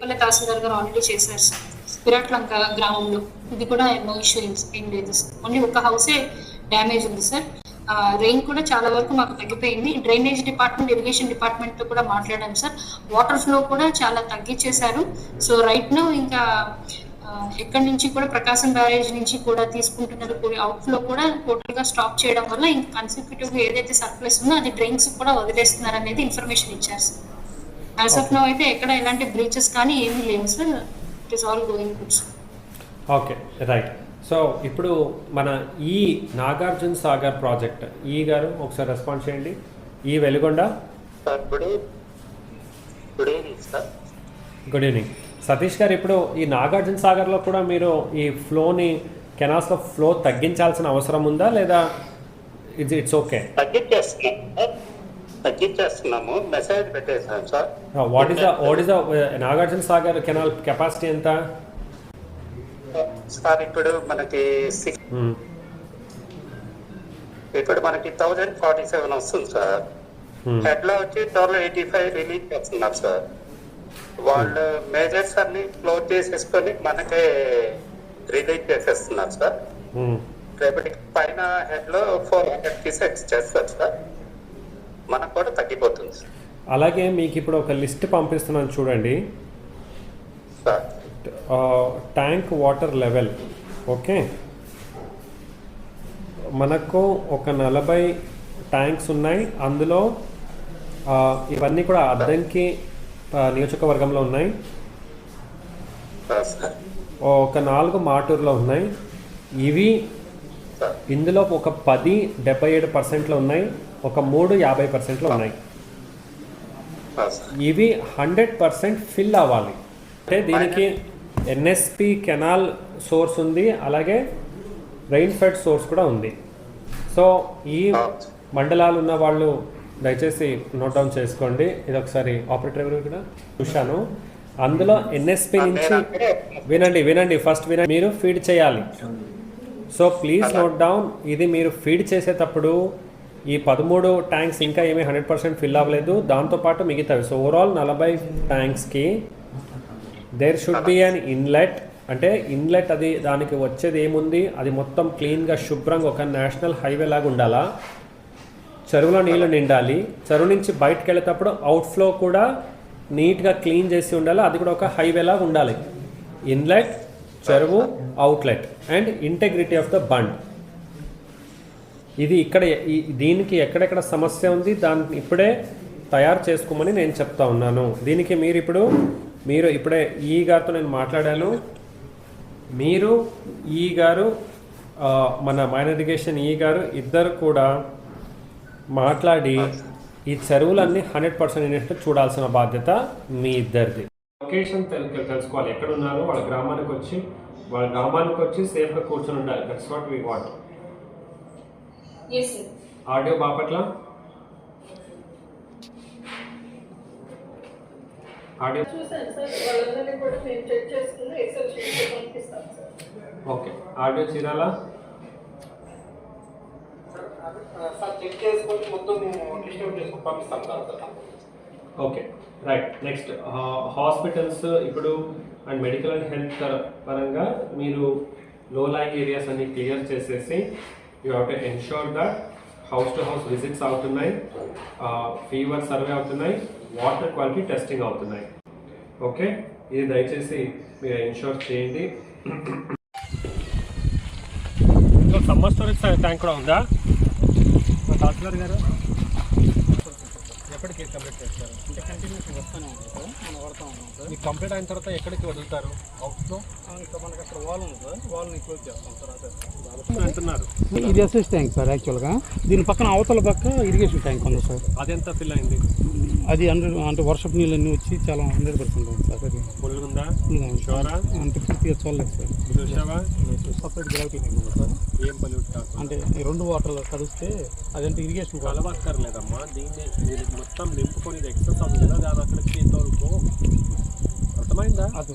వాళ్ళ తహసీల్దార్ గారు ఆల్రెడీ చేశారు సార్. విరాట్లంక గ్రామంలో. ఇది కూడా నో ఇష్యూ ఏం లేదు సార్. ఓన్లీ ఒక హౌసే డ్యామేజ్ ఉంది సార్. రెయిన్ కూడా చాలా వరకు మాకు తగ్గిపోయింది. డ్రైనేజ్ డిపార్ట్మెంట్ ఇరిగేషన్ డిపార్ట్మెంట్తో కూడా మాట్లాడాం సార్. వాటర్ ఫ్లో కూడా చాలా తగ్గించేశారు. సో రైట్ నో ఇంకా ఎక్కడి నుంచి కూడా ప్రకాశం బ్యారేజ్ నుంచి కూడా తీసుకుంటున్నారు అవుట్ ఫ్లో కూడా టోటల్గా స్టాప్ చేయడం వల్ల ఇంకా కన్సిక్యూటివ్ ఏదైతే సర్ప్లస్ ఉందో అది డ్రైన్స్ కూడా వదిలేస్తున్నారు అనేది ఇన్ఫర్మేషన్ ఇచ్చారు సార్. యాజ్ ఆఫ్ నో అయితే ఎక్కడ ఎలాంటి బ్రీచెస్ కానీ ఏమీ లేవు sir it is all going good okay right so ఇప్పుడు మన ఈ నాగార్జున సాగర్ ప్రాజెక్ట్ ఈ గారు ఒకసారి రెస్పాన్స్ చేయండి. ఈ Veligonda? Sir good evening good evening sir good evening Satish గారు ఇప్పుడు ఈ నాగార్జున సాగర్లో కూడా మీరు ఈ ఫ్లోని కెనాల్స్లో ఫ్లో తగ్గించాల్సిన అవసరం ఉందా లేదా? ఇట్స్ ఇట్స్ ఓకే తగ్గించేస్తున్నాం తగ్గించేస్తున్నాము. మెసేజ్ పెట్టేసాం sir. What the what the Nagarjuna Sagar canal capacity ఎంత? సార్ ఇప్పుడు మనకి Hmm. ఇప్పుడు మనకి థౌజండ్ ఫార్టీ సెవెన్ వస్తుంది సార్. Hmm. హెడ్లో వచ్చి ట్వెల్వ్ ఎయిటీ ఫైవ్ రిలీజ్ చేస్తున్నారు సార్. వాళ్ళు మేజర్స్ అన్ని క్లోజ్ చేసేసుకొని మనకే రిలీజ్ చేసేస్తున్నారు సార్. Hmm. రేపటికి పైన హెడ్లో ఫోర్ హండ్రెడ్ పీసెస్ చేస్తారు సార్. మనకు కూడా తగ్గిపోతుంది. అలాగే మీకు ఇప్పుడు ఒక లిస్ట్ పంపిస్తున్నాను చూడండి. Tank water level okay? మనకు ఒక నలభై ట్యాంక్స్ ఉన్నాయి. అందులో ఇవన్నీ కూడా అద్దంకి నియోజకవర్గంలో ఉన్నాయి. ఒక నాలుగు మాటూరులో ఉన్నాయి. ఇవి ఇందులో ఒక పది డెబ్బై ఏడు పర్సెంట్లో ఉన్నాయి. ఒక మూడు యాభై పర్సెంట్లో ఉన్నాయి. ఇవి హండ్రెడ్ పర్సెంట్ ఫిల్ అవ్వాలి. అంటే దీనికి ఎన్ఎస్పి కెనాల్ సోర్స్ ఉంది అలాగే రెయిన్ ఫెడ్ సోర్స్ కూడా ఉంది. సో ఈ మండలాలు ఉన్న వాళ్ళు దయచేసి నోట్ డౌన్ చేసుకోండి. ఇది ఒకసారి ఆపరేటర్ ఎవరు కూడా చూశాను అందులో ఎన్ఎస్పి నుంచి వినండి వినండి ఫస్ట్ వినండి. మీరు ఫీడ్ చేయాలి. So please note down. ఇది మీరు ఫీడ్ చేసేటప్పుడు ఈ పదమూడు ట్యాంక్స్ ఇంకా ఏమీ హండ్రెడ్ పర్సెంట్ ఫిల్ అవ్వలేదు. దాంతోపాటు మిగతావి. సో ఓవరాల్ నలభై ట్యాంక్స్కి there should be an inlet అంటే ఇన్లెట్ అది దానికి వచ్చేది ఏముంది? అది మొత్తం క్లీన్గా శుభ్రంగా ఒక నేషనల్ హైవే లాగా ఉండాలా? చెరువులో నీళ్ళు నిండాలి. చెరువు నుంచి బయటకు వెళ్ళేటప్పుడు అవుట్ఫ్లో కూడా నీట్గా క్లీన్ చేసి ఉండాలి? అది కూడా ఒక హైవే లాగా ఉండాలి. ఇన్లెట్ చెరువు outlet and integrity of the bund ఇది ఇక్కడ ఈ- దీనికి ఎక్కడెక్కడ సమస్య ఉంది దాన్ని ఇప్పుడే తయారు చేసుకోమని నేను చెప్తా ఉన్నాను. దీనికి మీరు ఇప్పుడు మీరు ఇప్పుడే ఈ గారితో నేను మాట్లాడాను. మీరు ఈ గారు మన మైనరిగేషన్ ఈ గారు ఇద్దరు కూడా మాట్లాడి ఈ చెరువులన్నీ హండ్రెడ్ పర్సెంట్ అయినట్టు చూడాల్సిన బాధ్యత మీ ఇద్దరిది. లొకేషన్ తెలు- తెలుసుకోవాలి. ఎక్కడ ఉన్నారు వాళ్ళ గ్రామానికి వచ్చి వాళ్ళ గ్రామానికి వచ్చి సేఫ్గా కూర్చొని ఉండాలి that's what we want RDO Bapatla? RDO okay. RDO Chirala? Sir check చేసుకొని మొత్తం డిస్ట్రిబ్యూట్ చేసుకొని పంపిస్తాం sir okay. Right next hospitals ఇప్పుడు అండ్ మెడికల్ అండ్ హెల్త్ పరంగా మీరు లో లైంగ్ ఏరియాస్ అన్ని క్లియర్ చేసేసి you have to ensure that house to house visits అవుతున్నాయి ఫీవర్ సర్వే అవుతున్నాయి వాటర్ క్వాలిటీ టెస్టింగ్ అవుతున్నాయి ఓకే ఇది దయచేసి మీరు ఎన్షూర్ చేయండి. సమ్మర్ స్టోరేజ్ ట్యాంక్ కూడా ఉందా? డాక్టర్ గారు? అంటే కంటిన్యూస్ వస్తూనే ఉంది సార్. మనం వాడుతూ ఉన్నాం సార్. మీకు కంప్లీట్ అయిన తర్వాత ఎక్కడికి వదులుతారు? అవుట్లో? మనకి అక్కడ వాల్ ఉంది సార్. వాల్ని క్లోజ్ చేస్తాం సార్ అదే అంటున్నారు. ఇది ఎస్ఎస్ ట్యాంక్ సార్ యాక్చువల్గా దీని పక్కన అవతల పక్క ఇరిగేషన్ ట్యాంక్ ఉంది సార్. అదెంత ఫిల్ అయింది? అది హండ్రెడ్ అంటే వర్షపు నీళ్ళన్నీ వచ్చి చాలా హండ్రెడ్ పర్సెంట్ ఉంది సార్. అది ఫుల్గా షోరా అంటే పూర్తిగా చూడలేదు సార్. Separate gravity sir. ఏం పొల్యూట్ అంటే ఈ రెండు వాటర్లు కలిస్తే అదంటే ఇరిగేషన్ కలవక్కర్లేదమ్మా దీన్ని మొత్తం నింపుకొని ఎక్సెస్ అవుతుంది కదా దాని అక్కడికి తోలుకో అర్థమైందా? అది